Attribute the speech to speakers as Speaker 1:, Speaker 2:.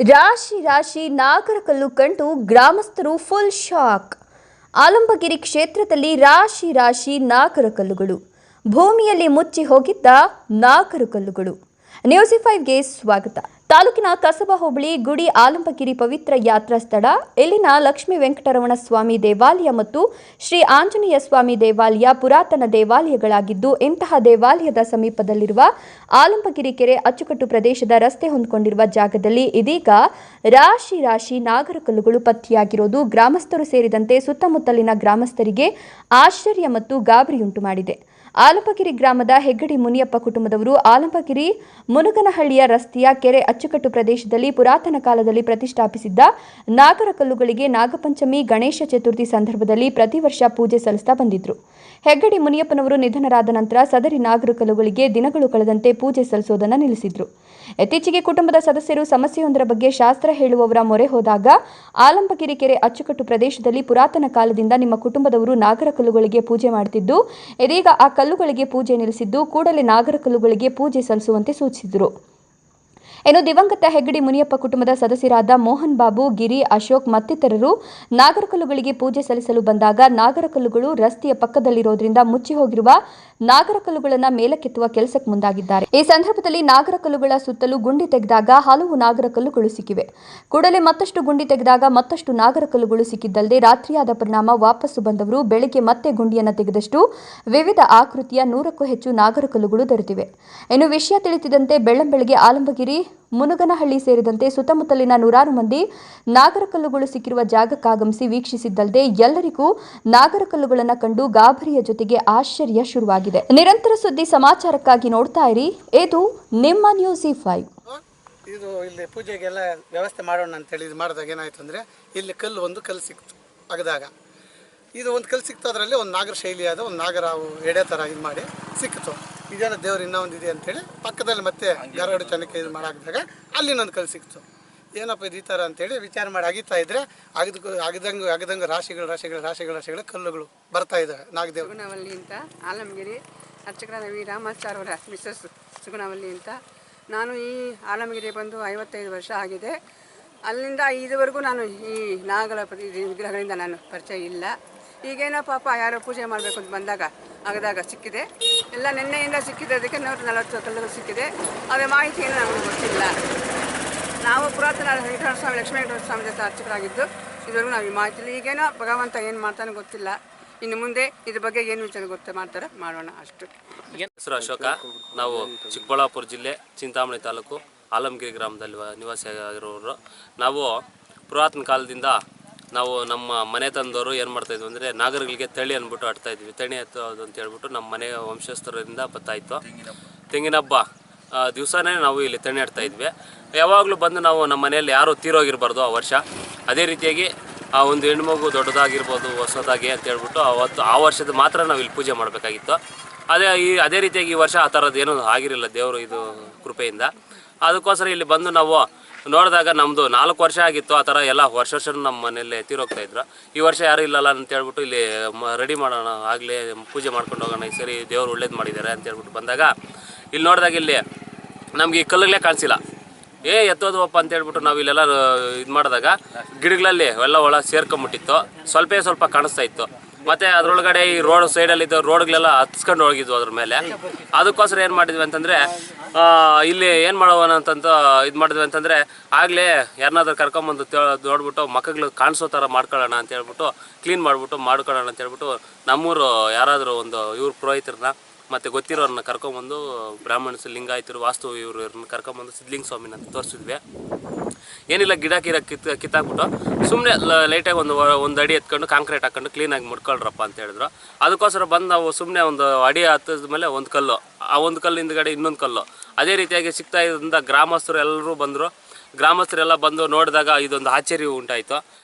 Speaker 1: ರಾಶಿ ರಾಶಿ ನಾಗರಕಲ್ಲು ಕಂಡು ಗ್ರಾಮಸ್ಥರು ಫುಲ್ ಶಾಕ್ ಆಲಂಬಗಿರಿ ಕ್ಷೇತ್ರದಲ್ಲಿ ರಾಶಿ ರಾಶಿ ನಾಗರಕಲ್ಲುಗಳು. ಭೂಮಿಯಲ್ಲಿ ಮುಚ್ಚಿ ಹೋಗಿದ್ದ ನಾಗರಕಲ್ಲುಗಳು. ನ್ಯೂಸಿ ಫೈವ್ಗೆ ಸ್ವಾಗತ. ತಾಲೂಕಿನ ಕಸಬಾ ಹೋಬಳಿ ಗುಡಿ ಆಲಂಬಗಿರಿ ಪವಿತ್ರ ಯಾತ್ರಾ ಸ್ಥಳ. ಇಲ್ಲಿನ ಲಕ್ಷ್ಮೀ ವೆಂಕಟರಮಣ ಸ್ವಾಮಿ ದೇವಾಲಯ ಮತ್ತು ಶ್ರೀ ಆಂಜನೇಯ ಸ್ವಾಮಿ ದೇವಾಲಯ ಪುರಾತನ ದೇವಾಲಯಗಳಾಗಿದ್ದು, ಇಂತಹ ದೇವಾಲಯದ ಸಮೀಪದಲ್ಲಿರುವ ಆಲಂಬಗಿರಿ ಕೆರೆ ಅಚ್ಚುಕಟ್ಟು ಪ್ರದೇಶದ ರಸ್ತೆ ಹೊಂದಿಕೊಂಡಿರುವ ಜಾಗದಲ್ಲಿ ಇದೀಗ ರಾಶಿ ರಾಶಿ ನಾಗರಕಲ್ಲುಗಳು ಪತ್ತೆಯಾಗಿರೋದು ಗ್ರಾಮಸ್ಥರು ಸೇರಿದಂತೆ ಸುತ್ತಮುತ್ತಲಿನ ಗ್ರಾಮಸ್ಥರಿಗೆ ಆಶ್ಚರ್ಯ ಮತ್ತು ಗಾಬರಿಯುಂಟು ಮಾಡಿದೆ. ಆಲಂಬಗಿರಿ ಗ್ರಾಮದ ಹೆಗ್ಗಡಿ ಮುನಿಯಪ್ಪ ಕುಟುಂಬದವರು ಆಲಂಬಗಿರಿ ಮುನಗನಹಳ್ಳಿಯ ರಸ್ತೆಯ ಕೆರೆ ಅಚ್ಚುಕಟ್ಟು ಪ್ರದೇಶದಲ್ಲಿ ಪುರಾತನ ಕಾಲದಲ್ಲಿ ಪ್ರತಿಷ್ಠಾಪಿಸಿದ್ದ ನಾಗರಕಲ್ಲುಗಳಿಗೆ ನಾಗಪಂಚಮಿ, ಗಣೇಶ ಚತುರ್ಥಿ ಸಂದರ್ಭದಲ್ಲಿ ಪ್ರತಿ ವರ್ಷ ಪೂಜೆ ಸಲ್ಲಿಸ್ತಾ ಬಂದಿದ್ರು. ಹೆಗ್ಗಡಿ ಮುನಿಯಪ್ಪನವರು ನಿಧನರಾದ ನಂತರ ಸದರಿ ನಾಗರ ಕಲ್ಲುಗಳಿಗೆ ದಿನಗಳು ಕಳೆದಂತೆ ಪೂಜೆ ಸಲ್ಲಿಸೋದನ್ನು ನಿಲ್ಲಿಸಿದ್ರು. ಇತ್ತೀಚೆಗೆ ಕುಟುಂಬದ ಸದಸ್ಯರು ಸಮಸ್ಯೆಯೊಂದರ ಬಗ್ಗೆ ಶಾಸ್ತ್ರ ಹೇಳುವವರ ಮೊರೆ ಹೋದಾಗ ಆಲಂಬಗಿರಿ ಕೆರೆ ಅಚ್ಚುಕಟ್ಟು ಪ್ರದೇಶದಲ್ಲಿ ಪುರಾತನ ಕಾಲದಿಂದ ನಿಮ್ಮ ಕುಟುಂಬದವರು ನಾಗರಕಲ್ಲುಗಳಿಗೆ ಪೂಜೆ ಮಾಡುತ್ತಿದ್ದು ಇದೀಗ ಆ ಕಲ್ಲುಗಳಿಗೆ ಪೂಜೆ ನಿಲ್ಲಿಸಿದ್ದು ಕೂಡಲೇ ನಾಗರಕಲ್ಲುಗಳಿಗೆ ಪೂಜೆ ಸಲ್ಲಿಸುವಂತೆ ಸೂಚಿಸಿದರು. ಇನ್ನು ದಿವಂಗತ ಹೆಗ್ಗಡಿ ಮುನಿಯಪ್ಪ ಕುಟುಂಬದ ಸದಸ್ಯರಾದ ಮೋಹನ್ ಬಾಬು, ಗಿರಿ, ಅಶೋಕ್ ಮತ್ತಿತರರು ನಾಗರಕಲ್ಲುಗಳಿಗೆ ಪೂಜೆ ಸಲ್ಲಿಸಲು ಬಂದಾಗ ನಾಗರಕಲ್ಲುಗಳು ರಸ್ತೆಯ ಪಕ್ಕದಲ್ಲಿರೋದ್ರಿಂದ ಮುಚ್ಚಿ ಹೋಗಿರುವ ನಾಗರಕಲ್ಲುಗಳನ್ನು ಮೇಲಕ್ಕೆತ್ತುವ ಕೆಲಸಕ್ಕೆ ಮುಂದಾಗಿದ್ದಾರೆ. ಈ ಸಂದರ್ಭದಲ್ಲಿ ನಾಗರಕಲ್ಲುಗಳ ಸುತ್ತಲೂ ಗುಂಡಿ ತೆಗೆದಾಗ ಹಲವು ನಾಗರಕಲ್ಲುಗಳು ಸಿಕ್ಕಿವೆ. ಕೂಡಲೇ ಮತ್ತಷ್ಟು ಗುಂಡಿ ತೆಗೆದಾಗ ಮತ್ತಷ್ಟು ನಾಗರಕಲ್ಲುಗಳು ಸಿಕ್ಕಿದ್ದಲ್ಲದೆ ರಾತ್ರಿಯಾದ ಪರಿಣಾಮ ವಾಪಸ್ಸು ಬಂದವರು ಬೆಳಗ್ಗೆ ಮತ್ತೆ ಗುಂಡಿಯನ್ನು ತೆಗೆದಷ್ಟು ವಿವಿಧ ಆಕೃತಿಯ ನೂರಕ್ಕೂ ಹೆಚ್ಚು ನಾಗರಕಲ್ಲುಗಳು ದೊರೆತಿವೆ. ಇನ್ನು ವಿಷಯ ತಿಳಿಸಿದಂತೆ ಬೆಳ್ಳಂಬೆಳಗ್ಗೆ ಆಲಂಬಗಿರಿ ಮುನುಗನಹಳ್ಳಿ ಸೇರಿದಂತೆ ಸುತ್ತಮುತ್ತಲಿನ ನೂರಾರು ಮಂದಿ ನಾಗರಕಲ್ಲುಗಳು ಸಿಕ್ಕಿರುವ ಜಾಗಕ್ಕಾಗಮಿಸಿ ವೀಕ್ಷಿಸಿದ್ದಲ್ಲದೆ ಎಲ್ಲರಿಗೂ ನಾಗರಕಲ್ಲುಗಳನ್ನು ಕಂಡು ಗಾಬರಿಯ ಜೊತೆಗೆ ಆಶ್ಚರ್ಯ ಶುರುವಾಗಿದೆ. ನಿರಂತರ ಸುದ್ದಿ ಸಮಾಚಾರಕ್ಕಾಗಿ ನೋಡ್ತಾ ಇರಿ. ಇದು ನಿಮ್ಮ ನ್ಯೂಸ್ ಇ ಫೈವ್
Speaker 2: ಇದು ಇಲ್ಲಿ ಪೂಜೆಗೆಲ್ಲ ವ್ಯವಸ್ಥೆ ಮಾಡೋಣ ಅಂತೇಳಿ ಇದು ಮಾಡಿದಾಗ ಏನಾಯ್ತು ಅಂದರೆ ಇಲ್ಲಿ ಕಲ್ಲು ಒಂದು ಕಲ್ಲು ಸಿಕ್ತು ಅಗದಾಗ. ಇದು ಒಂದು ಕಲ್ಲು ಸಿಕ್ತು ಅದರಲ್ಲಿ ಒಂದು ನಾಗರ ಶೈಲಿಯಾದ ಒಂದು ನಾಗರ ಎಡೆ ಥರ ಇದು ಮಾಡಿ ಸಿಕ್ಕಿತು ಇದೇನೋ ದೇವ್ರು ಇನ್ನೊಂದು ಒಂದು ಇದೆ ಅಂತೇಳಿ ಪಕ್ಕದಲ್ಲಿ ಮತ್ತೆ ಗರಡು ತನಕ ಇದು. ಮಾಡಾಕಿದಾಗ ಅಲ್ಲಿನೊಂದು ಕಲ್ಲು ಸಿಕ್ತು. ಏನಪ್ಪ ಇದು ಈ ಥರ ಅಂತೇಳಿ ವಿಚಾರ ಮಾಡಿ ಅಗಿತಾ ಇದ್ರೆ ಅಗದ ಅಗದಂಗೆ ಅಗದಂಗೆ ರಾಶಿಗಳು ರಾಶಿಗಳು ರಾಶಿಗಳು ರಾಶಿಗಳು ಕಲ್ಲುಗಳು ಬರ್ತಾ ಇದ್ದಾವೆ ನಾಗದೇವ್.
Speaker 3: ಸುಗುಣವಲ್ಲಿ ಅಂತ ಆಲಮಗಿರಿ ಅರ್ಚಕರ ವಿ ರಾಮಾಚಾರ್ ಅವರ ಮಿಸಸ್ ಸುಗುಣವಲ್ಲಿ ಅಂತ. ನಾನು ಈ ಆಲಮಗಿರಿ ಬಂದು ಐವತ್ತೈದು ವರ್ಷ ಆಗಿದೆ. ಅಲ್ಲಿಂದ ಇದುವರೆಗೂ ನಾನು ಈ ನಾಗಲ ವಿಗ್ರಹಗಳಿಂದ ನಾನು ಪರಿಚಯ ಇಲ್ಲ. ಈಗೇನೋ ಪಾಪ ಯಾರೋ ಪೂಜೆ ಮಾಡಬೇಕು ಅಂತ ಬಂದಾಗ ಆಗದಾಗ ಸಿಕ್ಕಿದೆ. ಎಲ್ಲ ನಿನ್ನೆಯಿಂದ ಸಿಕ್ಕಿದ್ದದಕ್ಕೆ ನೂರ ನಲವತ್ತು ಕಲ್ಲುಗಳು ಸಿಕ್ಕಿದೆ. ಅದೇ ಮಾಹಿತಿ ಏನು ನಮಗೆ ಗೊತ್ತಿಲ್ಲ. ನಾವು ಪುರಾತನ ವೆಂಕಟೇಶ್ವರ ಸ್ವಾಮಿ, ಲಕ್ಷ್ಮೀ ಸ್ವಾಮಿ ಜೊತೆ ಅರ್ಚಕರಾಗಿದ್ದು, ಇದುವರೆಗೂ ನಾವು ಈ ಮಾಹಿತಿ ಈಗೇನೋ ಭಗವಂತ ಏನು ಮಾಡ್ತಾನೆ ಗೊತ್ತಿಲ್ಲ. ಇನ್ನು ಮುಂದೆ ಇದ್ರ ಬಗ್ಗೆ ಏನು ವಿಚಾರ ಗೊತ್ತು ಮಾಡ್ತಾರೆ ಮಾಡೋಣ ಅಷ್ಟು.
Speaker 4: ಹೆಸರು ಅಶೋಕ. ನಾವು ಚಿಕ್ಕಬಳ್ಳಾಪುರ ಜಿಲ್ಲೆ, ಚಿಂತಾಮಣಿ ತಾಲೂಕು, ಆಲಮಗಿರಿ ಗ್ರಾಮದಲ್ಲಿ ನಿವಾಸಿಯಾಗಿರೋರು. ನಾವು ಪುರಾತನ ಕಾಲದಿಂದ ನಾವು ನಮ್ಮ ಮನೆ ತಂದವರು ಏನು ಮಾಡ್ತಾಯಿದ್ವಿ ಅಂದರೆ ನಾಗರಿಗಳಿಗೆ ತಳಿ ಅಂದ್ಬಿಟ್ಟು ಆಡ್ತಾ ಇದ್ವಿ. ತಣಿ ಹತ್ತೋದು ಅಂತ ಹೇಳ್ಬಿಟ್ಟು ನಮ್ಮ ಮನೆ ವಂಶಸ್ಥರಿಂದ ಬತ್ತಾಯಿತು. ತೆಂಗಿನ ಹಬ್ಬ ದಿವಸನೇ ನಾವು ಇಲ್ಲಿ ತಣಿ ಆಡ್ತಾ ಇದ್ವಿ. ಯಾವಾಗಲೂ ಬಂದು ನಾವು ನಮ್ಮ ಮನೆಯಲ್ಲಿ ಯಾರೂ ತೀರೋಗಿರಬಾರ್ದು ಆ ವರ್ಷ. ಅದೇ ರೀತಿಯಾಗಿ ಆ ಒಂದು ಹೆಣ್ಮಗು ದೊಡ್ಡದಾಗಿರ್ಬೋದು, ಹೊಸದಾಗಿ ಅಂತ ಹೇಳ್ಬಿಟ್ಟು ಅವತ್ತು ಆ ವರ್ಷದ ಮಾತ್ರ ನಾವು ಇಲ್ಲಿ ಪೂಜೆ ಮಾಡಬೇಕಾಗಿತ್ತು. ಅದೇ ಈ, ಅದೇ ರೀತಿಯಾಗಿ ಈ ವರ್ಷ ಆ ಥರದ್ದು ಏನೂ ಆಗಿರಲಿಲ್ಲ ದೇವರು ಇದು ಕೃಪೆಯಿಂದ. ಅದಕ್ಕೋಸ್ಕರ ಇಲ್ಲಿ ಬಂದು ನಾವು ನೋಡಿದಾಗ ನಮ್ಮದು ನಾಲ್ಕು ವರ್ಷ ಆಗಿತ್ತು, ಆ ಥರ ಎಲ್ಲ ವರ್ಷ ವರ್ಷ ನಮ್ಮ ಮನೆಯಲ್ಲಿ ತೀರೋಗ್ತಾ ಇದ್ರು. ಈ ವರ್ಷ ಯಾರು ಇಲ್ಲಲ್ಲ ಅಂತ ಹೇಳ್ಬಿಟ್ಟು ಇಲ್ಲಿ ರೆಡಿ ಮಾಡೋಣ, ಆಗಲೇ ಪೂಜೆ ಮಾಡ್ಕೊಂಡು ಹೋಗೋಣ, ಈ ಸರಿ ದೇವ್ರು ಒಳ್ಳೇದು ಮಾಡಿದ್ದಾರೆ ಅಂತ ಹೇಳ್ಬಿಟ್ಟು ಬಂದಾಗ, ಇಲ್ಲಿ ನೋಡಿದಾಗ ಇಲ್ಲಿ ನಮಗೆ ಈ ಕಲ್ಲುಗಳೇ ಕಾಣಿಸಿಲ್ಲ. ಏ ಎತ್ತೋದಪ್ಪ ಅಂತ ಹೇಳ್ಬಿಟ್ಟು ನಾವು ಇಲ್ಲೆಲ್ಲ ಇದು ಮಾಡಿದಾಗ ಗಿಡಗಳಲ್ಲಿ ಎಲ್ಲ ಒಳ ಸೇರ್ಕೊಂಬಿಟ್ಟಿತ್ತು. ಸ್ವಲ್ಪ ಸ್ವಲ್ಪ ಕಾಣಿಸ್ತಾ ಇತ್ತು. ಮತ್ತೆ ಅದ್ರೊಳಗಡೆ ಈ ರೋಡ್ ಸೈಡಲ್ಲಿ ಇದ್ದ ರೋಡ್ಗಳೆಲ್ಲ ಹತ್ಸ್ಕೊಂಡು ಹೋಗಿದ್ವು ಅದ್ರ ಮೇಲೆ. ಅದಕ್ಕೋಸ್ಕರ ಏನು ಮಾಡಿದ್ವಿ ಅಂತಂದರೆ ಇಲ್ಲಿ ಏನು ಮಾಡೋಣ ಅಂತಂತ ಇದು ಮಾಡಿದ್ವಿ ಅಂತಂದರೆ, ಆಗಲೇ ಯಾರನ್ನಾದ್ರೂ ಕರ್ಕೊಂಬಂದು ನೋಡ್ಬಿಟ್ಟು ಮಕ್ಕಳು ಕಾಣಿಸೋ ಥರ ಮಾಡ್ಕೊಳ್ಳೋಣ ಅಂತ ಹೇಳ್ಬಿಟ್ಟು ಕ್ಲೀನ್ ಮಾಡಿಬಿಟ್ಟು ಮಾಡ್ಕೊಳ್ಳೋಣ ಅಂತ ಹೇಳ್ಬಿಟ್ಟು ನಮ್ಮೂರು ಯಾರಾದರೂ ಒಂದು ಇವ್ರ ಪುರೋಹಿತರನ್ನ ಮತ್ತು ಗೊತ್ತಿರೋರನ್ನ ಕರ್ಕೊಂಬಂದು ಬ್ರಾಹ್ಮಣಸ್ ಲಿಂಗಾಯತರು ವಾಸ್ತು ಇವರು ಇವ್ರನ್ನ ಕರ್ಕೊಂಬಂದು ಸಿದ್ಧಲಿಂಗ ಸ್ವಾಮಿನ ತೋರಿಸಿದ್ವಿ. ಏನಿಲ್ಲ, ಗಿಡ ಕಿರ ಕಿತ್, ಕಿತ್ತಾಕ್ಬಿಟ್ಟು ಸುಮ್ಮನೆ ಲೈಟಾಗಿ ಒಂದು ಒಂದು ಅಡಿ ಎತ್ಕೊಂಡು ಕಾಂಕ್ರೀಟ್ ಹಾಕೊಂಡು ಕ್ಲೀನಾಗಿ ಮುಡ್ಕೊಳ್ರಪ್ಪ ಅಂತ ಹೇಳಿದ್ರು. ಅದಕ್ಕೋಸ್ಕರ ಬಂದು ನಾವು ಸುಮ್ಮನೆ ಒಂದು ಅಡಿ ಹತ್ತದ ಮೇಲೆ ಒಂದು ಕಲ್ಲು, ಆ ಒಂದು ಕಲ್ಲು ಹಿಂದ್ಗಡೆ ಇನ್ನೊಂದು ಕಲ್ಲು. ಅದೇ ರೀತಿಯಾಗಿ ಸಿಗ್ತಾ ಇದ್ರಿಂದ ಗ್ರಾಮಸ್ಥರು ಎಲ್ಲರೂ ಬಂದರು. ಗ್ರಾಮಸ್ಥರೆಲ್ಲ ಬಂದು ನೋಡಿದಾಗ ಇದೊಂದು ಆಶ್ಚರ್ಯ ಉಂಟಾಯಿತು.